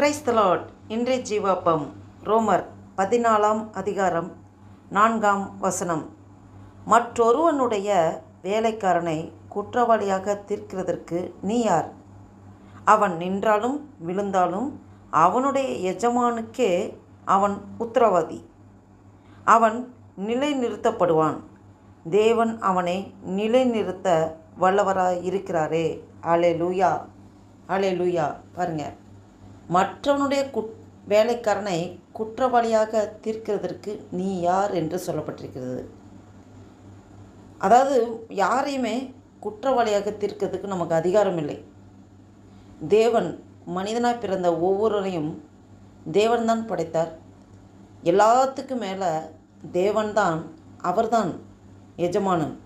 Price தலாட் இன்றைய ஜீவாப்பம் ரோமர் பதினாலாம் அதிகாரம் நான்காம் வசனம். மற்றொருவனுடைய வேலைக்காரனை குற்றவாளியாக தீர்க்கிறதற்கு நீ யார்? அவன் நின்றாலும் விழுந்தாலும் அவனுடைய எஜமானுக்கே அவன் உத்தரவாதி. அவன் நிலைநிறுத்தப்படுவான். தேவன் அவனை நிலைநிறுத்த வல்லவராக இருக்கிறாரே அலே லூயா அலே லூயா பாருங்கள் மற்றவனுடைய குட் வேலைக்காரனை குற்றவாளியாக தீர்க்கிறதற்கு நீ யார் என்று சொல்லப்பட்டிருக்கிறது. அதாவது யாரையுமே குற்றவாளியாக தீர்க்கிறதுக்கு நமக்கு அதிகாரம் இல்லை. தேவன் மனிதனாக பிறந்த ஒவ்வொருவரையும் தேவன்தான் படைத்தார். எல்லாத்துக்கும் மேலே தேவன்தான் அவர்தான் எஜமானன்.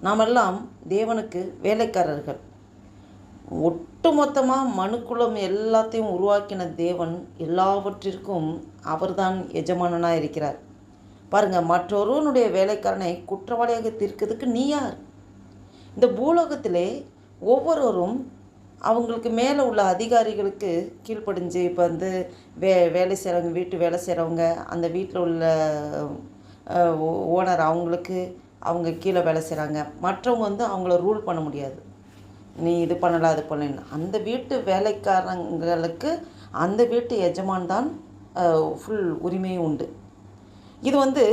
நாமெல்லாம் தேவனுக்கு வேலைக்காரர்கள். ஒட்டுமொத்தமாக மனுக்குலம் எல்லாத்தையும் உருவாக்கின தேவன் எல்லாவற்றிற்கும் அவர்தான் எஜமானனாக இருக்கிறார். பாருங்கள் மற்றொருவனுடைய வேலைக்காரனை குற்றவாளியாக தீர்க்கிறதுக்கு நீ யார்? இந்த பூலோகத்திலே ஒவ்வொருவரும் அவங்களுக்கு மேலே உள்ள அதிகாரிகளுக்கு கீழ்ப்படிஞ்சு இப்போ வந்து வே வேலை செய்கிறவங்க வீட்டு வேலை செய்கிறவங்க அந்த வீட்டில் உள்ள ஓனர் அவங்களுக்கு அவங்க கீழே வேலை செய்கிறாங்க மற்றவங்க வந்து அவங்கள ரூல் பண்ண முடியாது. நீ இது பண்ணலாம் அது பண்ணலாம் அந்த வீட்டு வேலைக்காரங்களுக்கு அந்த வீட்டு எஜமான் தான் ஃபுல் உரிமையும் உண்டு. இது வந்து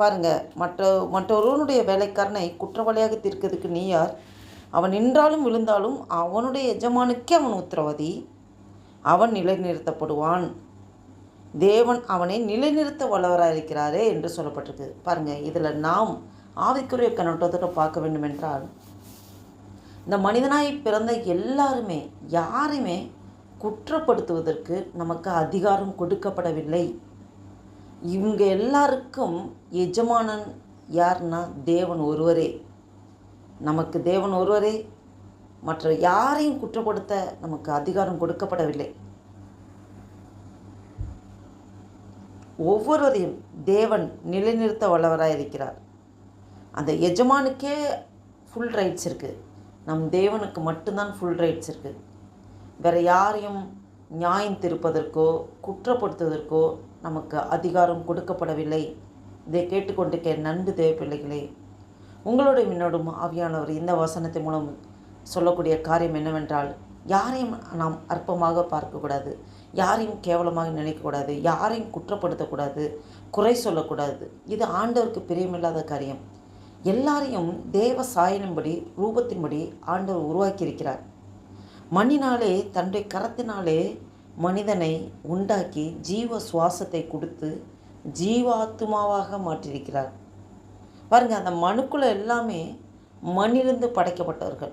பாருங்கள் மற்ற மற்றொருவனுடைய வேலைக்காரனை குற்றவாளியாக தீர்க்கிறதுக்கு நீ யார்? அவன் நின்றாலும் விழுந்தாலும் அவனுடைய எஜமானுக்கே அவன் உத்தரவாதி. அவன் நிலைநிறுத்தப்படுவான். தேவன் அவனை நிலைநிறுத்த வல்லவராக இருக்கிறாரே என்று சொல்லப்பட்டிருக்கு. பாருங்கள் இதில் நாம் ஆவிக்குரிய கண்ணோட்டத்தோடு பார்க்க வேண்டும் என்றால் இந்த மனிதனாய் பிறந்த எல்லாருமே யாருமே குற்றப்படுத்துவதற்கு நமக்கு அதிகாரம் கொடுக்கப்படவில்லை. இவங்க எல்லாருக்கும் எஜமானன் யார்னா தேவன் ஒருவரே. நமக்கு தேவன் ஒருவரே. மற்ற யாரையும் குற்றப்படுத்த நமக்கு அதிகாரம் கொடுக்கப்படவில்லை. ஒவ்வொருவரையும் தேவன் நிலைநிறுத்த வல்லவராக இருக்கிறார் அந்த எஜமானுக்கே ஃபுல் ரைட்ஸ் இருக்குது நம் தேவனுக்கு மட்டும்தான் ஃபுல் ரைட்ஸ் இருக்குது வேறு யாரையும் நியாயம் திருப்பதற்கோ குற்றப்படுத்துவதற்கோ நமக்கு அதிகாரம் கொடுக்கப்படவில்லை. இதை கேட்டுக்கொண்டிருக்க நண்பு தேவ பிள்ளைகளே உங்களுடைய மின்னோடும் ஆவியானவர் இந்த வசனத்தின் மூலம் சொல்லக்கூடிய காரியம் என்னவென்றால் யாரையும் நாம் அற்பமாக பார்க்கக்கூடாது. யாரையும் கேவலமாக நினைக்கக்கூடாது. யாரையும் குற்றப்படுத்தக்கூடாது. குறை சொல்லக்கூடாது. இது ஆண்டவருக்கு பிரியமில்லாத காரியம். எல்லாரையும் தேவ சாயனின்படி ரூபத்தின்படி ஆண்டவர் உருவாக்கியிருக்கிறார். மண்ணினாலே தன்னுடைய கரத்தினாலே மனிதனை உண்டாக்கி ஜீவ சுவாசத்தை கொடுத்து ஜீவாத்மாவாக மாற்றியிருக்கிறார். பாருங்க அந்த மனுக்குள்ள எல்லாமே மண்ணிலிருந்து படைக்கப்பட்டவர்கள்.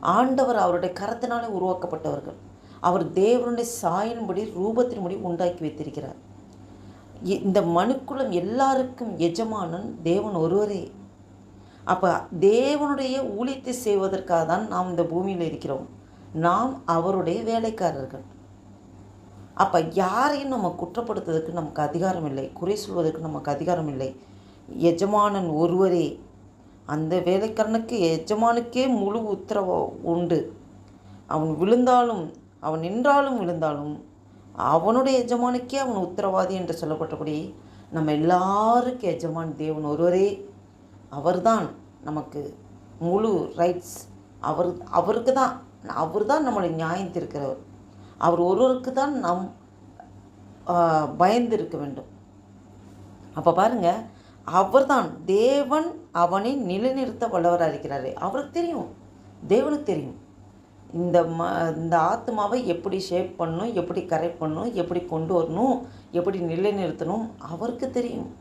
ஆண்டவர் அவருடைய கரத்தினாலே உருவாக்கப்பட்டவர்கள். அவர் தேவனுடைய சாயின்படி ரூபத்தின்படி உண்டாக்கி வைத்திருக்கிறார். இந்த மனுக்குளம் எல்லாருக்கும் எஜமானன் தேவன் ஒருவரே. அப்போ தேவனுடைய ஊழியத்தை செய்வதற்காக தான் நாம் இந்த பூமியில் இருக்கிறோம். நாம் அவருடைய வேலைக்காரர்கள். அப்போ யாரையும் நம்ம குற்றப்படுத்துவதற்கு நமக்கு அதிகாரம் இல்லை. குறை சொல்வதற்கு நமக்கு அதிகாரம் இல்லை. எஜமானன் ஒருவரே. அந்த வேலைக்காரனுக்கு எஜமானுக்கே முழு உத்தரவு உண்டு. அவன் விழுந்தாலும் அவன் நின்றாலும் விழுந்தாலும் அவனுடைய எஜமானுக்கே அவன் உத்தரவாதி என்று சொல்லப்பட்டபடி நம்ம எல்லாருக்கும் எஜமான் தேவன் ஒருவரே. அவர்தான் நமக்கு முழு ரைட்ஸ் அவர் அவருக்கு தான் அவர் தான் நம்மளை நியாயத்திருக்கிறவர் அவர் ஒருவருக்கு தான் நம் பயந்து இருக்க வேண்டும். அப்போ பாருங்கள் அவர்தான் தேவன் அவனை நிலைநிறுத்த வல்லவராக இருக்கிறாரு அவருக்கு தெரியும் தேவனுக்கு தெரியும். இந்த ம இந்த ஆத்மாவை எப்படி ஷேப் பண்ணணும் எப்படி கரெக்ட் பண்ணணும் எப்படி கொண்டு வரணும் எப்படி நிலைநிறுத்தணும் அவருக்கு தெரியும்.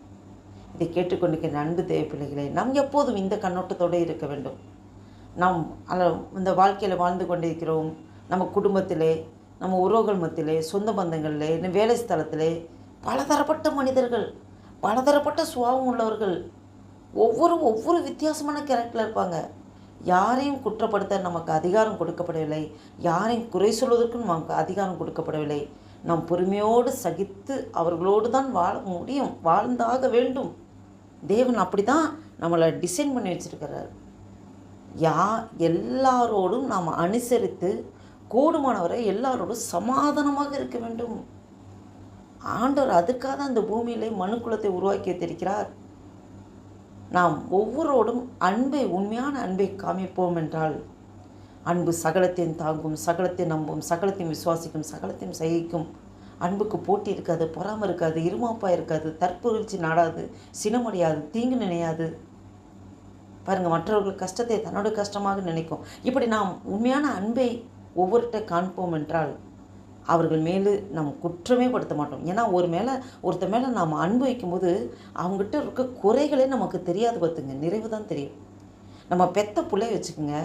இதை கேட்டுக்கொண்டிருக்கிற அன்பு தேவ நாம் எப்போதும் இந்த கண்ணோட்டத்தோடு இருக்க வேண்டும். நாம் இந்த வாழ்க்கையில் வாழ்ந்து கொண்டிருக்கிறோம். நம்ம குடும்பத்திலே நம்ம உறவுகள் மத்தியிலே சொந்த பந்தங்களிலே வேலை ஸ்தலத்திலே பலதரப்பட்ட மனிதர்கள் பலதரப்பட்ட சுபாவம் உள்ளவர்கள் ஒவ்வொரு ஒவ்வொரு வித்தியாசமான கேரக்டரில் இருப்பாங்க. யாரையும் குற்றப்படுத்த நமக்கு அதிகாரம் கொடுக்கப்படவில்லை. யாரையும் குறை சொல்வதற்கும் நமக்கு அதிகாரம் கொடுக்கப்படவில்லை. நாம் பொறுமையோடு சகித்து அவர்களோடு தான் வாழ முடியும் வாழ்ந்தாக வேண்டும். தேவன் அப்படி தான் நம்மளை டிசைன் பண்ணி வச்சுருக்கிறார். யா எல்லாரோடும் நாம் அனுசரித்து கூடுமானவரை எல்லாரோடும் சமாதானமாக இருக்க வேண்டும். ஆண்டவர் அதுக்காக தான் இந்த பூமியிலே மனுக்குலத்தை உருவாக்கி வைத்திருக்கிறார். நாம் ஒவ்வொருவரோடும் அன்பை உண்மையான அன்பை காமிப்போம் என்றால் அன்பு சகலத்தையும் தாங்கும் சகலத்தையும் நம்பும் சகலத்தையும் விசுவாசிக்கும் சகலத்தையும் சகிக்கும். அன்புக்கு போட்டி இருக்காது பொறாமல் இருக்காது இருமாப்பா இருக்காது தற்புகழ்ச்சி நாடாது சினமடையாது தீங்கு நினையாது. பாருங்கள் மற்றவர்கள் கஷ்டத்தை தன்னோட கஷ்டமாக நினைக்கும். இப்படி நாம் உண்மையான அன்பை ஒவ்வொருட்ட காண்போம் என்றால் அவர்கள் மேலே நம்ம குற்றமே படுத்த மாட்டோம். ஏன்னா ஒரு மேலே ஒருத்தர் மேலே நாம் அன்பு வைக்கும்போது அவங்ககிட்ட இருக்க குறைகளே நமக்கு தெரியாது பார்த்துங்க. நிறைவு தான் தெரியும். நம்ம பெத்த பிள்ளைய வச்சுக்கோங்க.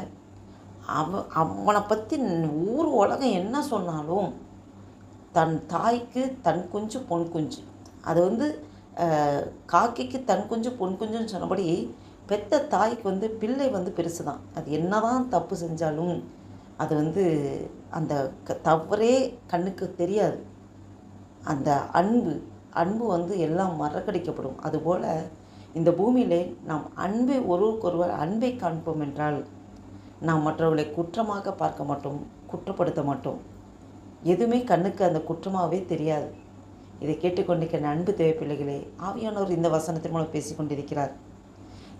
அவ அவனை பற்றி ஊர் உலகம் என்ன சொன்னாலும் தன் தாய்க்கு தன் குஞ்சு பொன் குஞ்சு. அது வந்து காக்கைக்கு தன் குஞ்சு பொன் குஞ்சுன்னு சொன்னபடி பெத்த தாய்க்கு வந்து பிள்ளை வந்து பெருசு தான் அது என்னதான் தப்பு செஞ்சாலும் அது வந்து அந்த க- தவறே கண்ணுக்கு தெரியாது. அந்த அன்பு அன்பு வந்து எல்லாம் மறக்கடிக்கப்படும். அதுபோல் இந்த பூமியிலே நாம் அன்பை ஒருவருக்கொருவர் அன்பை காண்போம் என்றால் நாம் மற்றவர்களை குற்றமாக பார்க்க மாட்டோம் குற்றப்படுத்த மாட்டோம். எதுவுமே கண்ணுக்கு அந்த குற்றமாகவே தெரியாது. இதை கேட்டுக்கொண்டிருக்கிற அன்பு தேவை பிள்ளைகளே ஆவியானவர் இந்த வசனத்தின் மூலம் பேசிக்கொண்டிருக்கிறார்.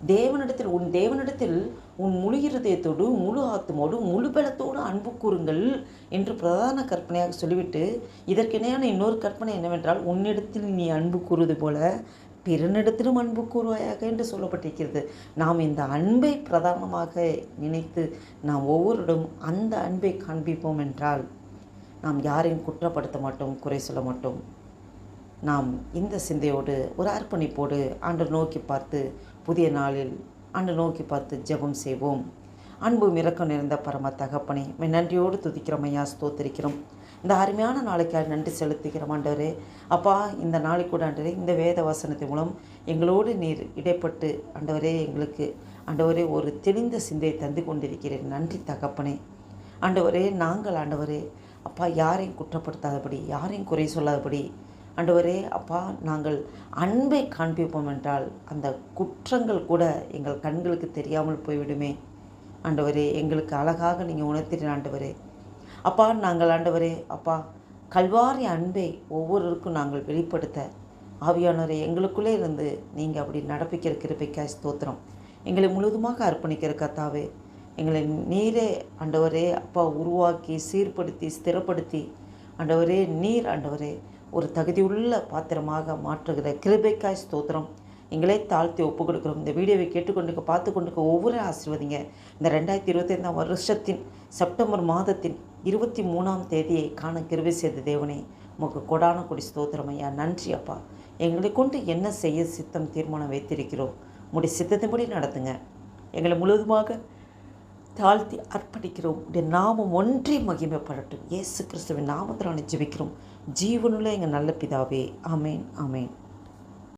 தேவனிடத்தில் உன் தேவனிடத்தில் உன் முழு இருதயத்தோடு முழு ஆத்மோடு முழு பலத்தோடு அன்பு கூறுங்கள் என்று பிரதான கற்பனையாக சொல்லிவிட்டு இதற்கிணையான இன்னொரு கற்பனை என்னவென்றால் உன்னிடத்தில் நீ அன்பு கூறுவது போல பிறனிடத்திலும் அன்பு கூறுவாயாக என்று சொல்லப்பட்டிருக்கிறது. நாம் இந்த அன்பை பிரதானமாக நினைத்து நாம் ஒவ்வொருடம் அந்த அன்பை காண்பிப்போம் என்றால் நாம் யாரையும் குற்றப்படுத்த மாட்டோம் குறை சொல்ல மாட்டோம். நாம் இந்த சிந்தையோடு ஒரு அர்ப்பணிப்போடு ஆண்டு நோக்கி பார்த்து புதிய நாளில் அன்று நோக்கி பார்த்து ஜெபம் செய்வோம். அன்பு இறக்கம் நிறைந்த பரம தகப்பனை மே நன்றியோடு துதிக்கிறோம் ஐயா ஸ்தோத்திரிக்கிறோம். இந்த அருமையான நாளைக்காக நன்றி செலுத்துகிறோம் ஆண்டவரே. அப்பா இந்த நாளைக்கு கூட ஆண்டவரே இந்த வேத வசனத்தின் மூலம் எங்களோடு நீர் இடைப்பட்டு ஆண்டவரே எங்களுக்கு ஆண்டவரே ஒரு தெளிந்த சிந்தையை தந்து கொண்டிருக்கிறேன் நன்றி தகப்பனே. ஆண்டவரே நாங்கள் ஆண்டவரே அப்பா யாரையும் குற்றப்படுத்தாதபடி யாரையும் குறை சொல்லாதபடி ஆண்டவரே அப்பா நாங்கள் அன்பை காண்பிப்போம் என்றால் அந்த குற்றங்கள் கூட எங்கள் கண்களுக்கு தெரியாமல் போய்விடுமே. ஆண்டவரே எங்களுக்கு அழகாக நீங்கள் உணர்த்தின ஆண்டவரே. அப்பா நாங்கள் ஆண்டவரே அப்பா கல்வாரி அன்பை ஒவ்வொருவருக்கும் நாங்கள் வெளிப்படுத்த ஆவியானவரை எங்களுக்குள்ளே இருந்து நீங்கள் அப்படி நடப்பிக்கிற கிருப்பைக்காய் ஸ்தோத்திரம். எங்களை முழுவதுமாக அர்ப்பணிக்கிற கத்தாவே எங்களை நீரே ஆண்டவரே அப்பா உருவாக்கி சீர்படுத்தி ஸ்திரப்படுத்தி ஆண்டவரே நீர் ஆண்டவரே ஒரு தகுதியுள்ள பாத்திரமாக மாற்றுகிற கிருபைக்காய் ஸ்தோத்திரம். எங்களே தாழ்த்தி ஒப்பு கொடுக்குறோம். இந்த வீடியோவை கேட்டுக்கொண்டு பார்த்து கொண்டு ஒவ்வொரு ஆசிர்வதிங்க. இந்த ரெண்டாயிரத்தி இருபத்தைந்தாம் வருஷத்தின் செப்டம்பர் மாதத்தின் இருபத்தி மூணாம் தேதியை காண கிருபை செய்த தேவனே உமக்கு கொடான கொடி ஸ்தோத்திரம் ஐயா. நன்றி அப்பா. எங்களை கொண்டு என்ன செய்ய சித்தம் தீர்மானம் வைத்திருக்கிறோம்? முடி சித்தத்தின்படி நடத்துங்க. எங்களை முழுவதுமாக தாழ்த்தி அர்ப்பணிக்கிறோம். உடைய நாமம் ஒன்றே மகிமைப்படட்டும். இயேசு கிறிஸ்துவின் நாமத்தினால ஜெபிக்கிறோம். ஜீவனுள்ள எங்கள் நல்ல பிதாவே. அமேன் அமேன்